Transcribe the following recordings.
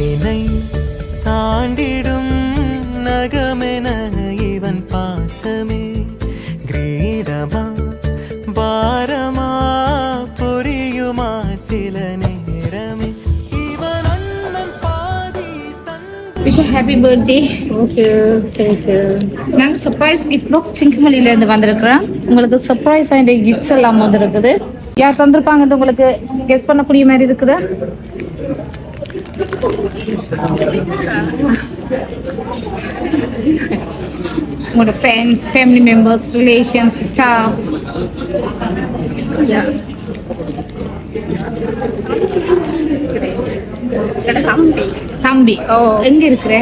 விரலினை தாண்டிடும் நகமென இவன் பாசமே. கிரீடமா பாரமா புரியுமா சில நேரமே. இவன் அண்ணன் பாதி wish happy birthday thank you thank you நாங்கள் சர்ப்ரைஸ் கிஃப்ட் பாக்ஸ் சிங்கமல்லியில இருந்து வந்திருக்கிறோம். உங்களுக்கு சர்ப்ரைஸ் ஆகிய கிஃப்ட்ஸ் எல்லாம் வந்திருக்குது. யார் தந்திருப்பாங்கன்னு உங்களுக்கு கெஸ் பண்ணக்கூடிய மாதிரி இருக்குதா? உங்களோட friends family members relations staff தம்பி தம்பி ஓ. எங்க இருக்கிற?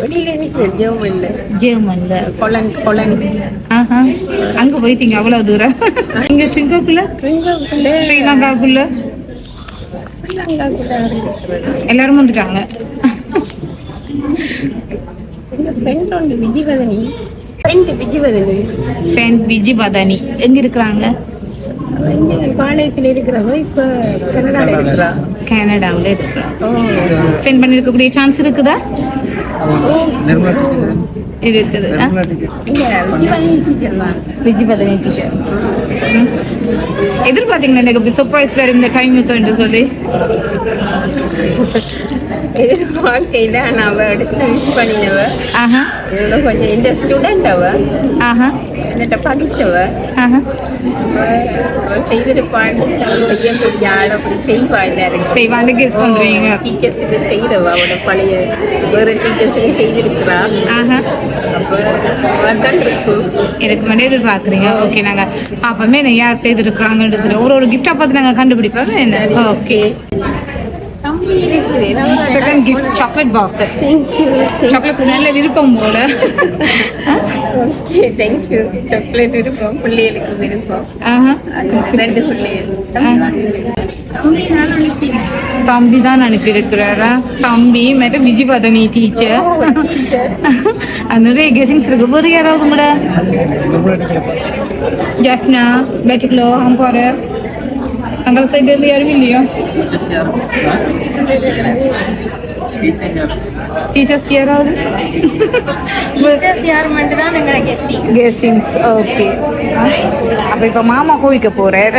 வெளியில இருக்கு ஜெர்மன்ல ஜெர்மன்ல கொலன் கொலன் ஆஹா. அங்க போயிட்டீங்க அவ்வளவு தூரம். இங்க ட்ரிங்கோக்குள்ள ஸ்ரீலங்காக்குள்ள? எல்லாரும் வந்துட்டாங்க. ஃப்ரெண்ட் உண்டு விஜயவதனி ஃப்ரெண்ட் விஜயவதனி ஃப்ரெண்ட் விஜி பதானி எங்க இருக்கிறாங்க? பாளையத்தில் இருக்கிறவ இப்ப கனடால இருக்கிறா. கனடாவில் இருக்கிறாங்க. ஓ. சென்ட் பண்ணிருக்கக்கூடிய சான்ஸ் இருக்குதா? இருக்குது. விஜி பதானி டீச்சர் எதிர்பார்த்தீங்களா எனக்கு சர்ப்ரைஸ் வேறு இந்த டைமுக்கு சொல்லி? எதிர்பார்க்கையில நான் அவ எடுத்து மிஸ் பண்ணினவ. ஆஹா. என்னோட கொஞ்சம் இந்த ஸ்டூடெண்ட் அவ. ஆஹா. என்னட்ட அவ செய்திருப்பான்னு செய்ய ஆள் அப்படி செய்வா எல்லாரும் செய்வான்னு கெஸ் பண்றீங்க. டீச்சர்ஸுக்கு செய்தவ அவட பழைய வேற டீச்சர்ஸுக்கு செய்திருக்கிறா. ஆஹா. அப்ப அதான் இருக்கும் எனக்கு மட்டும் எதிர்பார்க்குறீங்க. ஓகே நாங்கள் பாப்போமே நான் யார் செய்திருக்கிறாங்கன்னு சொல்லி ஒரு ஒரு கிஃப்டாக பார்த்து நாங்கள் கண்டுபிடிப்போம் என்ன? Okay second gift chocolate basket chocolate நல்ல விருப்பம் போல. தேங்க்யூ சாக்லேட் விருப்பம் பிள்ளைகளுக்கு விருப்பம். ரெண்டு பிள்ளைகள் தம்பி தான் அனுப்பியிருக்கிறாரா? தம்பி மேட்ட விஜி பதனி டீச்சர் ஓ டீச்சர் நிறைய கெசிங்ஸ் இருக்கு. வேறு யாராவது கூட ஜஃப்னா பெட்டிக்லோ அம்பாரு அங்கே சைடு இருந்து யாரும் இல்லையோ டீச்சர்ஸ் யாராவது டீச்சர்ஸ் யார் மட்டும் தான் எங்களோட கெஸ்ஸி கெஸிங்ஸ் ஓகே அப்போ இப்போ மாமா கோவிக்க போகிறார்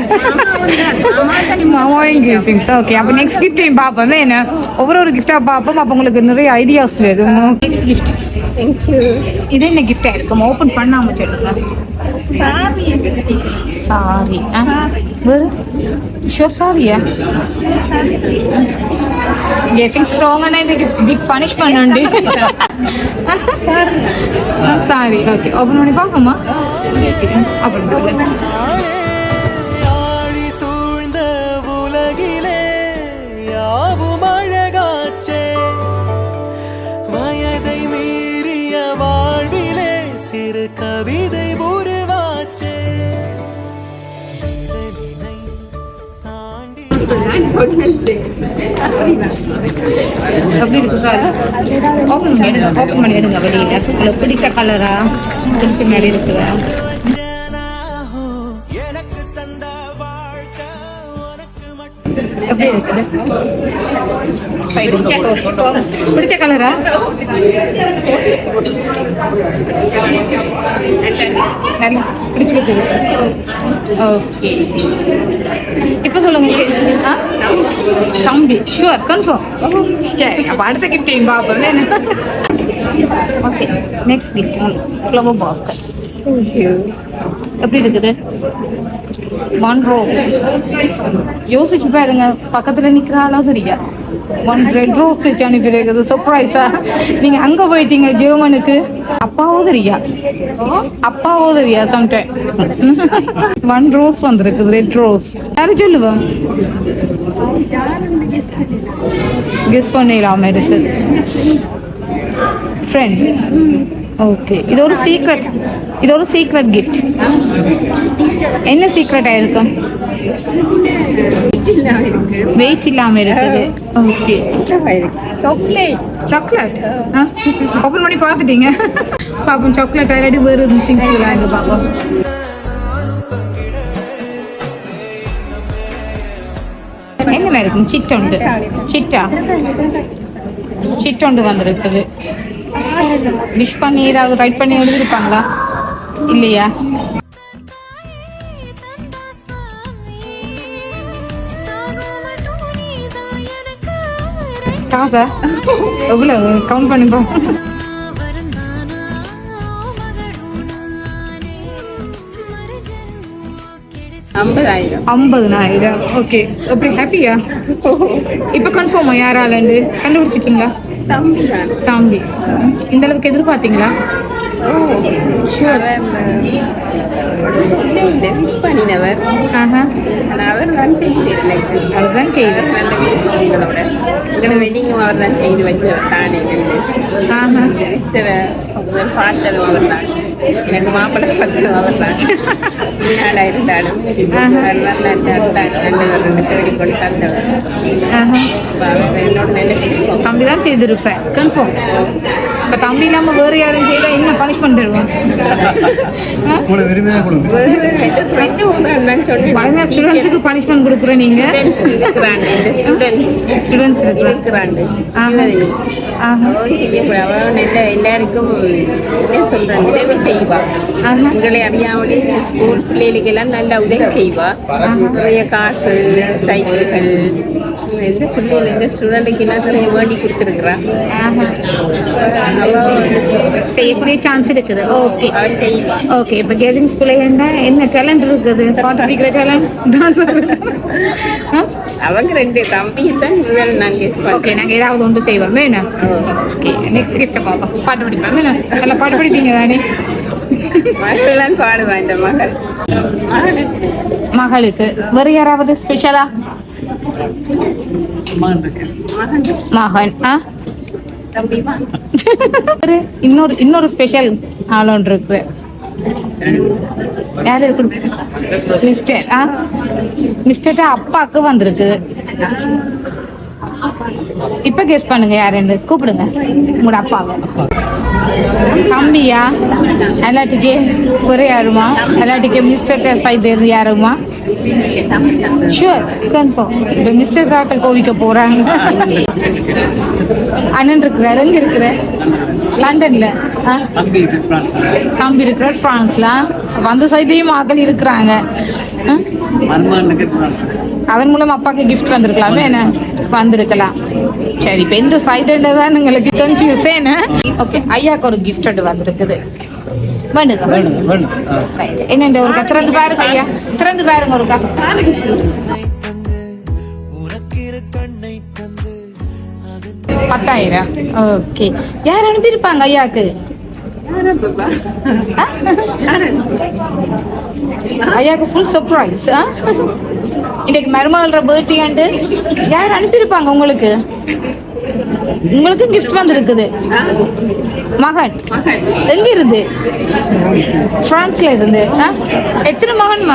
மாமாவும் கெஸிங்ஸ் ஓகே அப்போ நெக்ஸ்ட் கிஃப்டையும் பார்ப்போம் என்ன? ஒவ்வொரு ஒரு கிஃப்டாக பார்ப்போம். அப்போ உங்களுக்கு நிறைய ஐடியாஸ் வரும். நெக்ஸ்ட் கிஃப்ட் தேங்க்யூ இது என்ன கிஃப்டாக இருக்கும்? ஓப்பன் பண்ணாம சொல்லுங்க. சாமி சாரி வேறு ஷோர் சாரியா கெஸிங் ஸ்ட்ராங்கான இதுக்கு பிக் பனிஷ்மெண்ட் உண்டு சாரி ஓகே ஓப்பன் பண்ணி பார்ப்போமா தாண்டி இருக்கு சார் ஓப்பன் பண்ணி எடுங்க ஓப்பன் பண்ணி எடுங்க உங்களுக்கு பிடிச்ச கலரா பிடிச்ச மாதிரி இருக்குதா? எப்படி இருக்குது. பிடிச்ச கலரா நல்லா பிடிச்சிருக்கு. ஓகே இப்போ சொல்லுங்க. தம்பி. ஷுவர் கன்ஃபார்ம் சரி அப்போ அடுத்த கிஃப்டையும் பார்ப்போம் okay next gift flower basket எப்படி இருக்குது? ஒன் யோசிச்சு பாருங்க பக்கத்துல நிக்கிற அளவு தெரியா? ஒன் ரெட் ரோஸ் வச்சு அனுப்பியிருக்குது சர்ப்ரைஸா நீங்க அங்க போயிட்டீங்க ஜெர்மனுக்கு. அப்பாவோ தெரியா? அப்பாவோ தெரியா சம்டைம் ஒன் ரோஸ் வந்திருக்குது ரெட் ரோஸ் யாரு சொல்லுவோம் கெஸ் பண்ணிடாம இருக்குது ஃப்ரெண்ட் ஓகே இது ஒரு சீக்ரெட் இது ஒரு சீக்ரெட் கிஃப்ட் என்ன சீக்ரெட் ஆயிருக்கும் வெயிட் இல்லாம இருக்குது ஓகே சாக்லேட் சாக்லேட் ஓப்பன் பண்ணி பார்த்துட்டீங்க பாப்போம் சாக்லேட் ஆல்ரெடி வேறு திங்ஸ் விளையாண்டு பார்ப்போம் என்ன மாதிரி இருக்கும் சிட்டுண்டு சிட்டா சிட்டோண்டு வந்திருக்குது விஷ் பண்ணி ஏதாவது ரைட் பண்ணி எழுதிருப்பாங்களா? இல்லையா? காசா? எவ்வளவு? கவுண்ட் பண்ணி பா ஐம்பதாயிரம். ஐம்பதுனாயிரம் ஓகே அப்படி ஹாப்பியா இப்போ கன்ஃபார்மா யாராலண்டு கண்டுபிடிச்சிட்டீங்களா? தம்பி. தான் தம்பி. இந்த அளவுக்கு எதிர்பார்த்தீங்களா? பண்ணினவர் ஆஹா. ஆனால் அவர் தான் செய்யுது அவர் நல்ல எங்களோட எங்களோட வெட்டிங்கும் அவர் தான் செய்து வச்சவர் தானே. பார்த்ததும் அவர் தான் எனக்கு மாப்பிள்ளை பார்த்ததும் அவர் தான் நாடா இருந்தாலும் அவர் ரெண்டு தேடி கொண்டு தந்தவர். என்னோட தம்பி தான் செய்திருப்பேன். கன்ஃபார்ம் இப்போ தம்பி இல்லாம வேற யாரும் செய்யல என்ன பனிஷ்மெண்ட் தருவான்? பழங்க ஸ்டூடெண்ட்ஸுக்கு பனிஷ்மெண்ட் கொடுக்குற நீங்க? இருக்கிறாங்க இந்த ஸ்டூடெண்ட் ஸ்டூடெண்ட்ஸ் இருக்கு இருக்கிறாங்க அவன் நல்ல எல்லாருக்கும் என்ன சொல்றான். உதவி செய்வா. ஆஹா. உங்களை அறியாமலே ஸ்கூல் பிள்ளைகளுக்கு எல்லாம் நல்ல உதவி செய்வா. நிறைய காசு சைக்கிள்கள் எந்த பிள்ளைகள் எந்த ஸ்டூடெண்ட்டுக்கு எல்லாம் நிறைய வேண்டி கொடுத்துருக்குறா. ஆஹா. செய்யக்கூடிய சான்ஸ் இருக்குது. ஓகே ஓகே இப்போ கேஜிங் ஸ்கூல்ல என்ன என்ன டேலண்ட் இருக்குது? டேலண்ட் அவங்க ரெண்டு தம்பி தான் முதல் நான் கெஸ் ஓகே நாங்கள் ஏதாவது ஒன்று செய்வோம் என்ன? ஓகே நெக்ஸ்ட் கிஃப்ட்டை பார்ப்போம். பாட்டு படிப்போம் என்ன? நல்லா பாட்டு படிப்பீங்க தானே? மகள் தான் பாடுவா இந்த மகள். மகளுக்கு வேறு யாராவது ஸ்பெஷலா மகன் ஆ? இன்னொரு இன்னொரு ஸ்பெஷல் ஆள் ஒன்று இருக்கு. யாரு மிஸ்டர் ஆ? மிஸ்டர் அப்பாவுக்கு வந்திருக்கு. இப்ப கெஸ் பண்ணுங்க யாருன்னு கூப்பிடுங்க. உங்களோட அப்பாவை. தம்பியா? எல்லாத்துக்கே ஒரே யாருமா எல்லாத்துக்கே மிஸ்டர் சைடு இருந்து யாருமா ஷுவர் கன்ஃபார்ம் இப்போ மிஸ்டர் ராட்டை கோவிக்க போறாங்க. அண்ணன் இருக்கிறாரு எங்க இருக்கிற? லண்டன்ல தம்பி தம்பி இருக்கிற பிரான்ஸ்ல அந்த சைட்லயும் ஆக்கள் இருக்கிறாங்க. அதன் மூலம் அப்பாக்கு கிஃப்ட் வந்திருக்கலாமே என்ன? வந்திருக்கலாம். சரி இப்போ இந்த சைடுல தான் எங்களுக்கு கன்ஃபியூஸ் என்ன ஓகே ஐயாக்கு ஒரு கிஃப்ட் ஒன்று வந்திருக்குது. Right. என்னண்டு ஒரு திறந்து பாருங்க ஐயா. திறந்து பாருங்க ஒருக்கா பத்தாயிரம். ஓகே யார் அனுப்பியிருப்பாங்க ஐயாக்கு? ஐயாக்கு ஃபுல் சர்ப்ரைஸ் இன்றைக்கு மருமகள பர்த்டே ஆண்டு யார் அனுப்பியிருப்பாங்க உங்களுக்கு? உங்களுக்கு கிஃப்ட் வந்திருக்குது. மகன். மகன் எங்க இருந்து. பிரான்ஸ்ல இருந்து? எத்தனை மகன்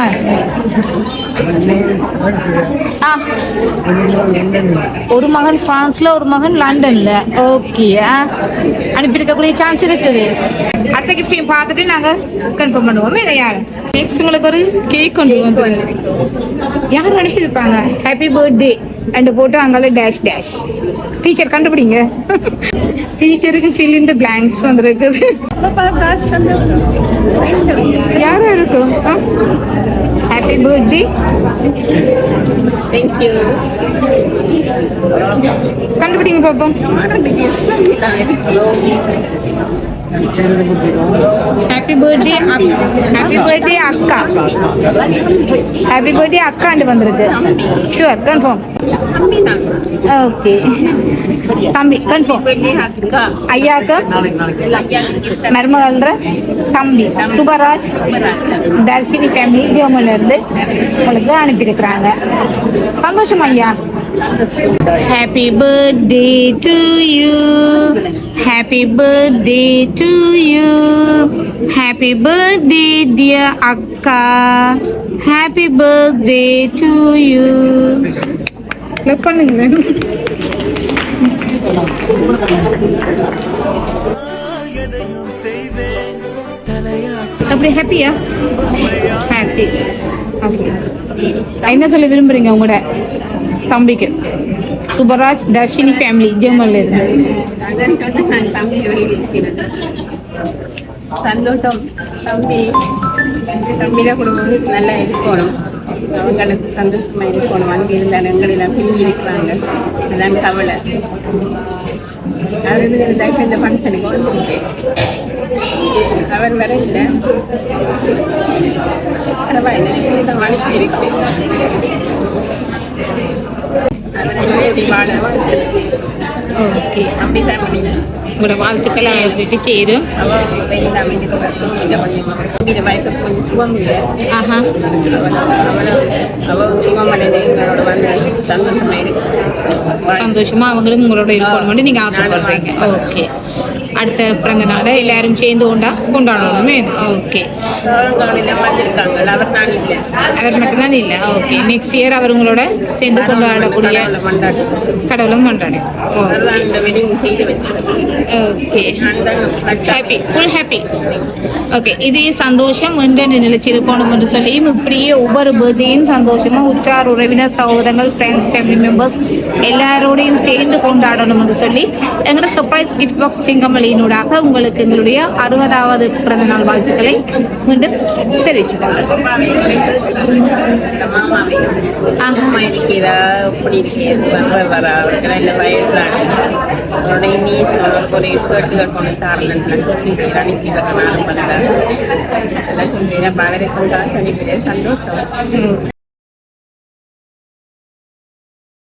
ஒரு மகன் பிரான்ஸ்ல ஒரு மகன் லண்டன்ல ஓகே அனுப்பியிருக்கக்கூடிய சான்ஸ் இருக்குது. அடுத்த கிஃப்டையும் பார்த்துட்டு நாங்க கன்ஃபார்ம் பண்ணுவோம். வேற யார்? நெக்ஸ்ட் உங்களுக்கு ஒரு கேக் கொண்டு வந்து யார் அனுப்பியிருப்பாங்க? ஹாப்பி பர்த்டே அண்ட் போட்டு அங்கால டேஷ் டேஷ் டீச்சர் கண்டுபிடிங்க. டீச்சருக்கு ஃபில் இன் த பிளாங்க்ஸ் வந்துருக்குது யாரா இருக்கும் ஹாப்பி பர்த்டே தேங்க்யூ கண்டுபிடிங்க பாப்போம். ஹாப்பி பர்த்டே ஹாப்பி பர்த்டே அக்கா ஹாப்பி பர்த்டே அக்காண்டு வந்திருக்கு ஷுவர் கன்ஃபார்ம் ஓகே தம்பி கன்ஃபார்ம் ஐயாக்கு மருமகள்ன்ற தம்பி சுபராஜ் தர்ஷினி ஃபேமிலி ஜோமிலிருந்து உங்களுக்கு அனுப்பியிருக்கிறாங்க சந்தோஷம் ஐயா happy birthday to you happy birthday to you happy birthday dear அக்கா happy birthday to you love பண்ணுங்களேன் எதையும் செய்வேன் தலையாட்ட அப்படி ஹாப்பியா ஹாப்பி என்ன சொல்ல விரும்புறீங்க உங்களோட தம்பிக்கு சுபராஜ் தர்ஷினி ஃபேமிலி ஜெர்மன்ல இருந்து அதான் சொன்னேன் நான் தம்பி இருக்கிறேன் சந்தோஷம். தம்பி தம்பியில குடும்பம் நல்லா இருக்கணும். அவங்களுக்கு சந்தோஷமா இருக்கணும். அங்கே இருந்தாலும் எங்களெல்லாம் பிரிஞ்சு இருக்கிறாங்க அதான் கவலை. அவருக்கு இருந்தாக்க இந்த ஃபங்க்ஷனுக்கு வந்துட்டேன் அவர் வர இல்லை. பரவாயில்ல. எனக்கு அனுப்பி இருக்கு. அவரை வாழ ஓகே அப்படி ஃபேமிலி உங்களோட வாழ்த்துக்களை எழுதிட்டு சேரும் அவள் வெயில் அமைதிக்கிற சூழ்நிலை கொஞ்சம் வீடு வயசுக்கு கொஞ்சம் சுகம் இல்லை ஆஹா அவள் அவளும் அவள் சுகம் அடைந்து எங்களோட வந்து சந்தோஷமா இருக்கு சந்தோஷமா அவங்களும் உங்களோட இருக்கணும்னு நீங்க ஆசைப்படுறீங்க ஓகே அடுத்த பிறந்த நாளை எல்லாரும் சேர்ந்து கொண்டா கொண்டாடணுமே. ஓகே. அவர் மட்டும்தான் இல்லை. ஓகே. நெக்ஸ்ட் இயர் அவர் உங்களோட சேர்ந்து கொண்டாடக்கூடிய கொண்டாடி கடவுளும் கொண்டாடி okay happy full happy okay இதே சந்தோஷம் என்று நிலைச்சிருக்கணும் என்று சொல்லி இப்படியே ஒவ்வொரு பர்த்டேயும் சந்தோஷமா உற்றார் உறவினர் சகோதரங்கள் ஃப்ரெண்ட்ஸ் ஃபேமிலி மெம்பர்ஸ் எல்லாரோடையும் சேர்ந்து கொண்டாடணும் என்று சொல்லி எங்களோட சர்ப்ரைஸ் கிஃப்ட் பாக்ஸ் சிங்கமலியினூடாக உங்களுக்கு எங்களுடைய அறுபதாவது பிறந்த நாள் வாழ்த்துக்களை மீண்டும் அவரோட நீஸ் அவருக்கு ஒரு ஷர்ட்டுகள் கொண்டு தரலன்னு சொல்லி அதெல்லாம் தான் சொல்லி சந்தோஷம்.